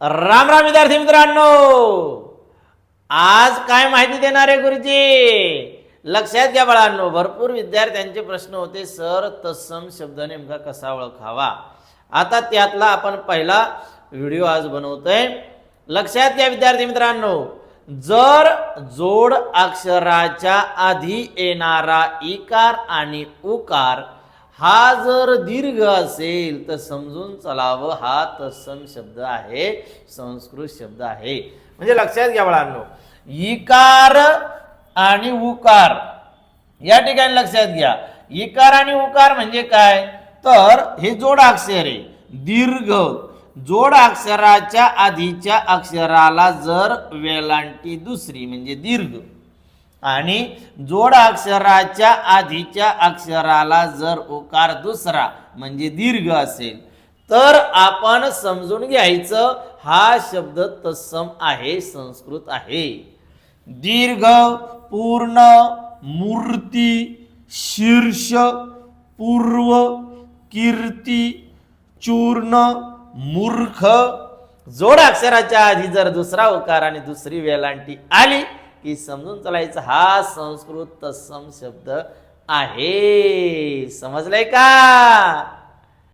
राम राम विद्यार्थी मित्रांनो. आज काय माहिती देणार आहे गुरुजी? लक्षात घ्या बाळांनो भरपूर विद्यार्थ्यांचे प्रश्न होते. सर तत्सम शब्द नेमका कसा ओळखावा? आता त्यातला आपण पहिला व्हिडिओ आज बनवतोय. लक्षात घ्या विद्यार्थी मित्रांनो जर जोड अक्षराच्या आधी येणारा इकार आणि उकार हा जर दीर्घ असेल तर समजून चलावं. हा तत्सम शब्द आहे संस्कृत शब्द आहे. म्हणजे लक्षात घ्या बाळांनो. इकार आणि उकार. या ठिकाणी लक्षात घ्या. इकार आणि उकार म्हणजे काय? तर हे जोड अक्षर आहे. दीर्घ. जोड अक्षराच्या आधीच्या अक्षराला जर वेलांटी दुसरी म्हणजे दीर्घ. आणि जोड अक्षराच्या आधीच्या अक्षराला जर उकार दुसरा म्हणजे दीर्घ असेल तर आपण समजून घ्यायचं हा शब्द तत्सम आहे संस्कृत आहे. दीर्घ पूर्ण मूर्ती शीर्ष पूर्व कीर्ती चूर्ण मूर्ख. जोड अक्षराच्या आधी जर दुसरा उकार आणि दुसरी वेलांटी आली की समजून चालायचं हा संस्कृत तत्सम शब्द आहे. समजलंय का?